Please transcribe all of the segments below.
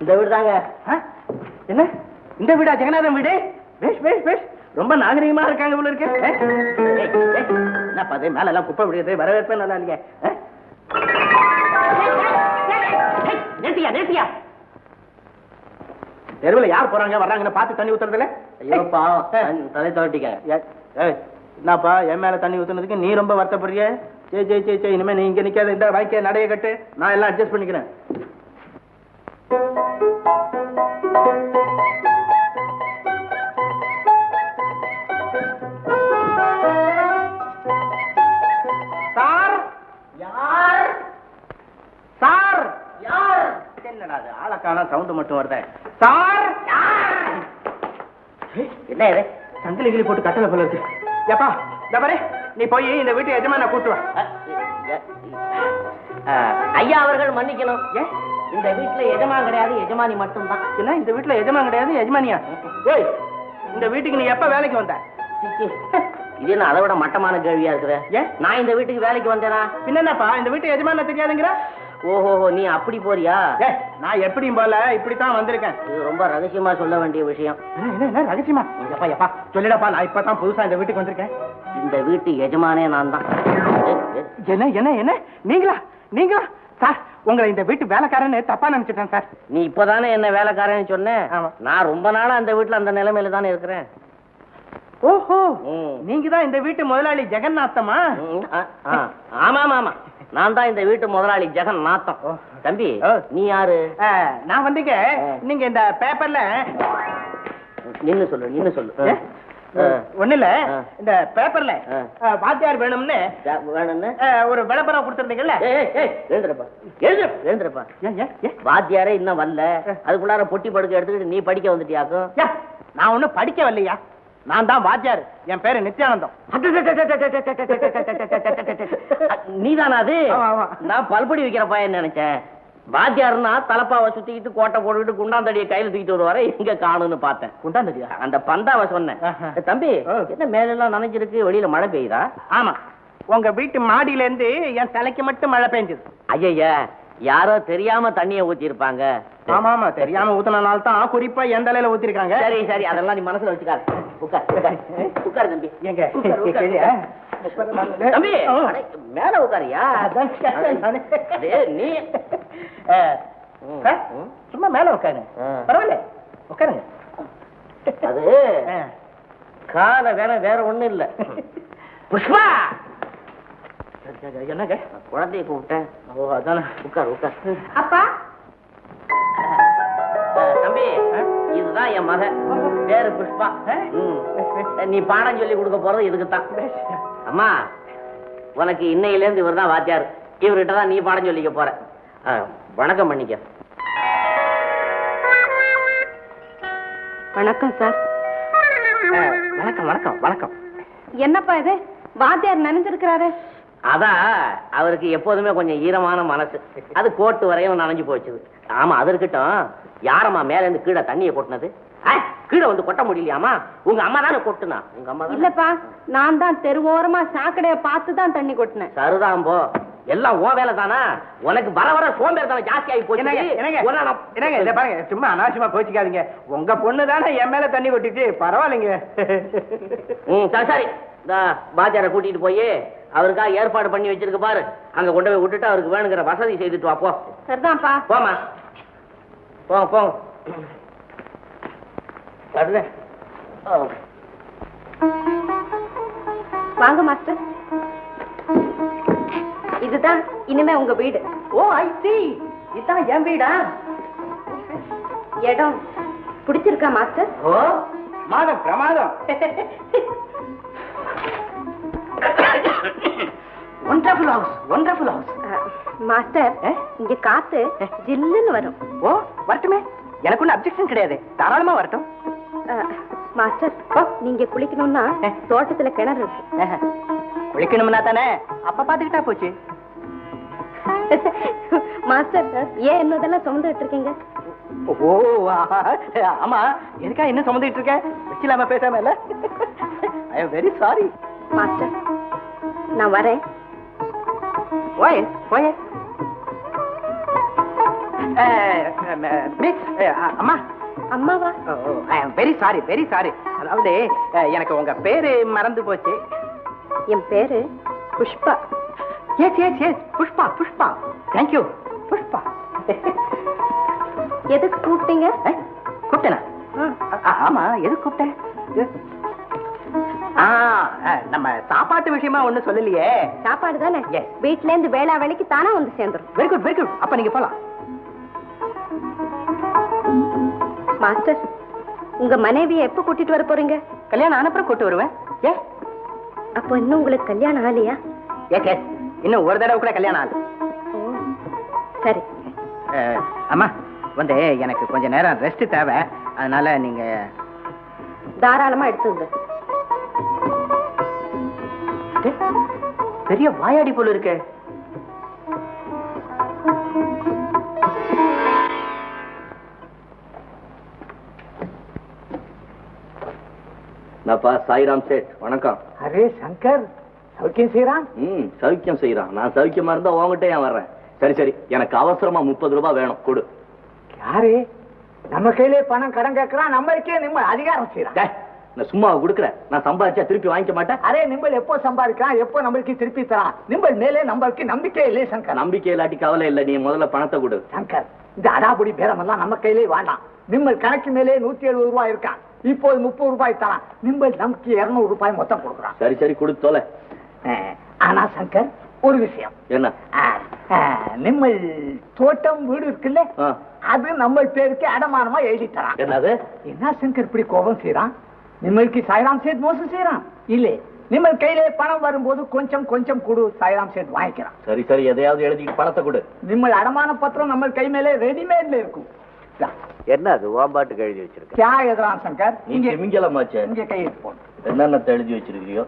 இந்த வீடு தாங்க என்ன? இந்த வீடா ஜெகநாதன் வீடு? பேஷ் பேஷ் பேஷ் ரொம்ப நாகரிகமா இருக்காங்க போல இருக்கு. என்னப்பா அது? மேல எல்லாம் குப்பை விடுது. வரவேற்பே நல்லா இல்லையே. ஆ? நிறுத்தியா நிறுத்தியா தெருவில் யார் போறாங்க? வர்றாங்கன்னு பார்த்து தண்ணி ஊத்துறதுல? ஐயோ பாவம் தலை தவட்டிக்க என்னப்பா? என் மேல தண்ணி ஊத்துனதுக்கு நீ ரொம்ப வருத்தப்படுறிய? சே சே சே சே இனிமே நீ இங்க நிக்காத. இந்த வாய்க்க நடைய கட்டு. நான் எல்லாம் அட்ஜஸ்ட் பண்ணிக்கிறேன். சவுண்ட் மட்டும் வருதே. சார்? யார்? என்ன இது? சங்கிலி கிளி போட்டு கட்டளை போல இருக்கு. ஏப்பா இந்த பாரு. நீ போய் இந்த வீட்டு எஜமான கூட்டு வா. அ, எ- அ, ஐயா அவர்கள் மன்னிக்கணும். ஏன்? இந்த வீட்டுல எஜமான் கிடையாது எஜமானி மட்டும்தான். என்ன இந்த வீட்டுல எஜமான் கிடையாது எஜமானியா? ஏய் இந்த வீட்டுக்கு நீ எப்ப வேலைக்கு வந்த? இது என்ன அதை விட மட்டமான கேள்வியா இருக்குது ஏன் நான் இந்த வீட்டுக்கு வேலைக்கு வந்தேனா? என்னப்பா இந்த வீட்டு எஜமான தெரியாதுங்கிற? ஓஹோ நீ அப்படி போறியா? நான் எப்படியும் போல இப்படித்தான் வந்திருக்கேன். இது ரொம்ப ரகசியமா சொல்ல வேண்டிய விஷயம். என்ன, என்ன, என்ன ரகசியமா? எப்பா எப்பா சொல்லிடப்பா நான் இப்பதான் புதுசா இந்த வீட்டுக்கு வந்திருக்கேன். இந்த வீட்டு எஜமானே நான் தான் என்ன என்ன என்ன? நீங்களா? நீங்களா? சார் உங்களை இந்த வீட்டு வேலைக்காரன்னு தப்பா நினைச்சிட்டேன் சார் நீ இப்பதானே என்ன வேலைக்காரன்னு சொன்ன. நான் ரொம்ப நாளா அந்த வீட்டுல அந்த நிலைமையில தானே இருக்கிறேன் ஓஹோ. நீங்க தான் இந்த வீட்டு முதலாளி ஜெகநாத்தமா ம், ஆ, ஆ. ஆமா ஆமா நான் தான் இந்த வீட்டு முதலாளி ஜெகன் நாத்தம். தம்பி. நீ யாரு நான் வந்துங்க. நீங்க இந்த பேப்பர்ல நின்னு சொல்லு நின்னு சொல்லு. ஒண்ணு இல்ல. இந்த பேப்பர்ல வாத்தியார் வேணும்னு வேணும்னு ஒரு விளம்பரம் கொடுத்திருந்தீங்கல்ல எழுந்துருப்பா? வாத்தியாரே இன்னும் வரல அதுக்குள்ளார பொட்டி படுக்க எடுத்துக்கிட்டு நீ படிக்க வந்துட்டியாக்கும் நான் ஒண்ணும் படிக்க வரலையா நான் தான் வாத்தியார் என் பேரு நித்யானந்தம் நீதானா அது. நான் பல்படி வைக்கிற பையன் நினைச்சேன் வாத்தியாருன்னா தலப்பாவை சுத்திக்கிட்டு கோட்டை போட்டுக்கிட்டு குண்டாந்தடியை கையில தூக்கிட்டு வருவாரு. எங்க காணும்னு பார்த்தேன். குண்டாந்தடியா? அந்த பந்தாவை சொன்னேன். தம்பி. என்ன மேலெல்லாம் நனைஞ்சிருக்கு? வெளியில மழை பெய்யுதா? ஆமா. உங்க வீட்டு மாடியில இருந்து என் தலைக்கு மட்டும் மழை பெஞ்சது. ஐயா யாரோ தெரியாம தண்ணிய ஊத்தி இருப்பாங்க ஆமா ஆமா தெரியாம ஊத்துனனால தான் குறிப்பா எந்த தலையில ஊத்திருக்காங்க சரி சரி அதெல்லாம் நீ மனசுல வச்சுக்காத. உட்கார் உட்கார். உட்கார் தம்பி. எங்க. தம்பி மேல உட்காரியா? நீ. சும்மா மேல உட்காருங்க. பரவாயில்ல. உட்காருங்க. அது. கால வேற வேற ஒண்ணும் இல்ல. புஷ்பா! என்னங்க? குழந்தைய கூப்பிட்டேன். ஓ அதானே. உட்கார் உட்கார். அப்பா இதுதான் என் மகன். பேரு புஷ்பா. நீ பாடம் சொல்லி கொடுக்க போறது இதுக்கு தான் அம்மா உனக்கு இன்னையில இருந்து இவர் தான் வாத்தியார். இவர்கிட்ட தான் நீ பாடம் சொல்லிக்க போற. வணக்கம் பண்ணிக்க வணக்கம் சார். வணக்கம் வணக்கம் வணக்கம். என்னப்பா இது? வாத்தியார் நினைஞ்சிருக்கிறாரு. அதான் அவருக்கு எப்போதுமே கொஞ்சம் ஈரமான மனசு. அது கோட்டு வரையும் நனைஞ்சு போச்சுது. ஆமா அது இருக்கட்டும். யாரம்மா மேல இருந்து கீழே தண்ணியை கொட்டினது? கீழே வந்து கொட்ட முடியலையாமா உங்க அம்மா தானே கொட்டுனா? உங்க அம்மா? இல்லப்பா நான் தான் தெருவோரமா சாக்கடைய பார்த்து தான் தண்ணி கொட்டினேன். சரிதான் போ. எல்லாம் உன் வேலை தானா? உனக்கு வர வர சோம்பேறி தானே ஜாஸ்தி ஆகி போச்சு என்னங்க இதை பாருங்க சும்மா அனாவசியமா கோச்சிக்காதீங்க உங்க பொண்ணு தானே என் மேல தண்ணி கொட்டிட்டு பரவாயில்லைங்க. ம் சரி சரி. இந்த பாஜாரை கூட்டிட்டு போய் அவருக்காக ஏற்பாடு பண்ணி வச்சிருக்க பாரு. அங்க கொண்டு போய் விட்டுட்டு அவருக்கு வேணுங்கிற வசதி செய்துட்டு வா போ. சரிதான்ப்பா. போமா அடுத்து. ஓ. வாங்க மாஸ்டர். இதுதான் இனிமே உங்க வீடு. Oh I see. இதான் என் வீடா? இடம். பிடிச்சிருக்கா மாஸ்டர்? ஓ மாதம் பிரமாதம். Wonderful house wonderful house master? இங்க காத்து ஜில்லுன்னு வரும். ஓ வரட்டுமே. எனக்கு ஒன்றும் அப்செக்ஷன் கிடையாது. தாராளமா வரட்டும். மாஸ்டர் நீங்க குளிக்கணும்னா. தோட்டத்துல கிணறு இருக்கு. குளிக்கணும்னா தானே? அப்ப பாத்துக்கிட்டா போச்சு. மாஸ்டர் ஏன் என்னதெல்லாம் சுமந்துட்டு இருக்கீங்க? ஓ. ஆமா. எதுக்கா என்ன சுமந்துட்டு இருக்க? வச்சிலாம பேசாம இல்ல? I am very sorry master நான் வரேன். ஓய் போய் மிஸ் அம்மா. அம்மாவா? வெரி சாரி வெரி சாரி அதாவது அஹ், எனக்கு உங்க பேரு மறந்து போச்சு. என் பேரு Pushpa. Yes yes yes Pushpa Pushpa. Thank you Pushpa. எதுக்கு கூப்பிட்டீங்க? ஏய், கூப்பிட்டேனா? ஆமா எது கூப்பிட்டேன் நம்ம சாப்பாட்டு விஷயமா ஒண்ணும் சொல்லலையே. சாப்பாடு தானே. வீட்ல இருந்து வேளா வேலைக்கு தானா வந்து சேர்ந்துரும். வெரி குட் வெரி குட் அப்ப நீங்க போலாம். மாஸ்டர் உங்க மனைவியை எப்ப கூட்டிட்டு வர போறீங்க? கல்யாணம் ஆனப்புறம் கூட்டு வருவேன். ஏ அப்போ இன்னும் உங்களுக்கு கல்யாணம் ஆகலையா? எஸ் இன்னும் ஒரு தடவை கூட கல்யாணம் ஆகுது சரி. அம்மா வந்து எனக்கு கொஞ்ச நேரம் ரெஸ்ட் தேவை. அதனால நீங்க தாராளமா எடுத்துங்க டே, பெரிய வாயாடி போல இருக்கே. நான்ப்பா சாய்ராம் சேட் வணக்கம். அரே சங்கர் சௌக்கியம் செய்யறான் ம் சௌக்கியம் செய்யறான் நான் சௌக்கியமா இருந்தா உங்ககிட்ட ஏன் வர்றேன். சரி சரி எனக்கு அவசரமா முப்பது ரூபாய் வேணும். கொடு. யாரு? நம்ம கையிலே பணம் கடன் கேட்கறான் நம்மளுக்கே நிம்ம அதிகாரம் செய்யறான் நான் சும்மா கொடுக்குறேன். நான் சம்பாதிச்சா திருப்பி வாங்கிக்க மாட்டேன். அரே நிம்பல் எப்போ சம்பாதிக்கிறான்? எப்போ நம்மளுக்கு திருப்பி தரான்? நிம்பல் மேலே நம்மளுக்கு நம்பிக்கை இல்லை சங்கர். நம்பிக்கை இல்லாட்டி கவலை இல்லை நீ முதல்ல பணத்தை கொடு. சங்கர் இந்த அடாபுடி பேரம் எல்லாம் நம்ம கையிலே வேண்டாம் நிம்மல் கணக்கு மேலே நூத்தி எழுபது ரூபாய் இருக்கான். இப்போது முப்பது ரூபாய் தரான். நிம்பல் நமக்கு இருநூறு ரூபாய் மொத்தம் கொடுக்குறான். சரி சரி கொடு தொலை. அஹ், ஆனா சங்கர் ஒரு விஷயம். என்ன? நிம்மல் தோட்டம் வீடு இருக்குல்ல. அது நம்ம பேருக்கு அடமானமா எழுதி தரான். என்னது? என்ன சங்கர் இப்படி கோபம் செய்யறான் நிம்மளுக்கு சாய்ராம் சேத் மோசம் செய்யறான். இல்ல நிம்மல் கையில பணம் வரும்போது கொஞ்சம் கொஞ்சம் கொடு சாய்ராம் சேத் வாங்கிக்கிறான். சரி சரி எதையாவது எழுதி பணத்தை கொடு. நிம்மல் அடமான பத்திரம் நம்ம கை மேலே ரெடிமேட்ல இருக்கும். என்ன அது ஓம்பாட்டுக்கு எழுதி வச்சிருக்க? கியா எதிரான் சங்கர்? நீ இங்க திமிங்கலமாச்சே இங்க கையெழுத்து போடு. என்னென்ன எழுதி வச்சிருக்கியோ?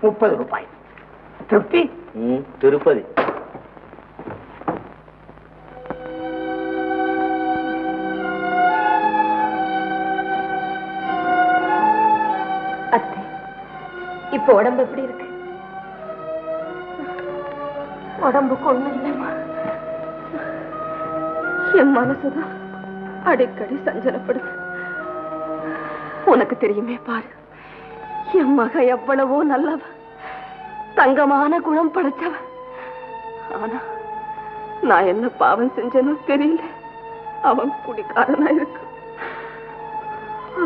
முப்பது ரூபாய். திருப்தி? திருப்பதி. இப்ப உடம்பு எப்படி இருக்கு? உடம்புக்கு கொண்டு இல்லைம்மா. என் மனசுதான் அடிக்கடி சஞ்சலப்படுது. உனக்கு தெரியுமே பாரு என் மக எவ்வளவோ நல்லவ தங்கமான குணம் படைச்சவ. ஆனா நான் என்ன பாவம் செஞ்சனோ தெரியல. அவன் குடிக்காரனா இருக்கு.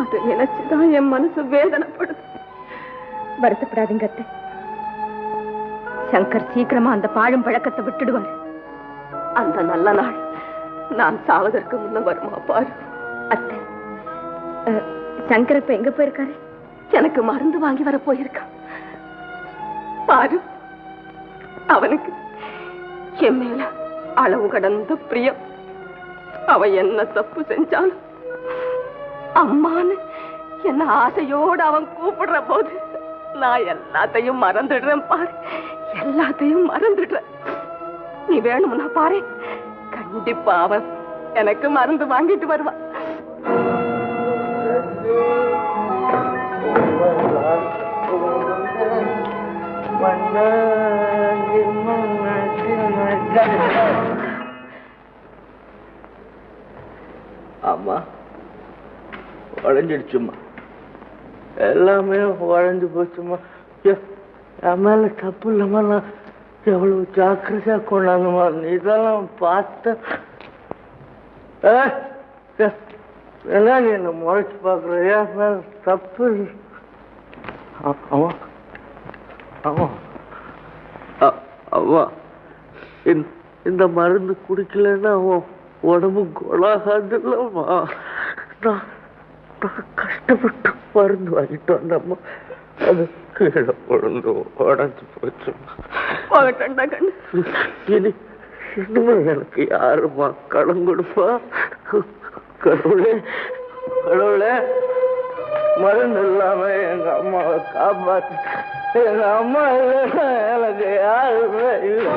அதை நினைச்சுதான் என் மனசு வேதனைப்படுது. வருத்தப்படாதீங்க அத்தை சங்கர் சீக்கிரமா அந்த பாழும் பழக்கத்தை விட்டுடுவார். அந்த நல்ல நாள் நான் சாவதற்கு முன்ன வருமா பாரு. அத்தை சங்கர் இப்ப எங்க போயிருக்காரு? எனக்கு மருந்து வாங்கி வர போயிருக்கான் பாரு அவனுக்கு என் மேல அளவு கடந்த பிரியம். அவன் என்ன தப்பு செஞ்சாலும் அம்மான்னு என்ன ஆசையோட அவன் கூப்பிடுற போது நான் எல்லாத்தையும் மறந்துடுறேன் பாரு. எல்லாத்தையும் மறந்துடுறேன். நீ வேணும்னா பாரு. கண்டிப்பா அவன் எனக்கு மருந்து வாங்கிட்டு வருவான் ஆமா. உடஞ்சிடுச்சும்மா எல்லாமே உடஞ்சு போச்சுமா. என் மேல தப்பு இல்லம்மா நான் எவ்வளவு ஜாக்கிரதையா கொண்டாங்கம்மா நீ இதெல்லாம் பார்த்த என்ன நீ என்ன முறைச்சு பாக்குற என் மேல தப்பு ஆமா ஆமா அம்மா. இந்த- மருந்து குடிக்கலன்னா உடம்பு நான் கஷ்டப்பட்டு மருந்து வாங்கிட்டு வந்தம்மா. அது கீழே விழுந்து உடஞ்சு போச்சுமா கண்ணு இனி இனிமே எனக்கு யாருமா கடன் கொடுப்பா? கடவுளே கடவுளே மருந்து இல்லாம எங்க அம்மாவை காப்பாத்து. எங்க அம்மா இல்லைன்னா எனக்கு யாருமே இல்லை.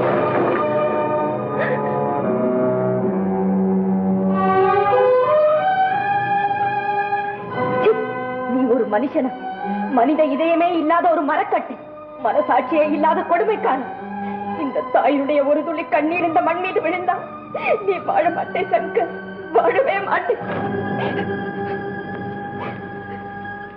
மனுஷனா? மனித இதயமே இல்லாத ஒரு மரக்கட்டு மனசாட்சியே இல்லாத கொடுமைக்கான இந்த தாயுடைய ஒரு துளி கண்ணீர் இந்த மண் மீது விழுந்தா நீ வாழ மாட்டே சங்கர். வாழவே மாட்டேன்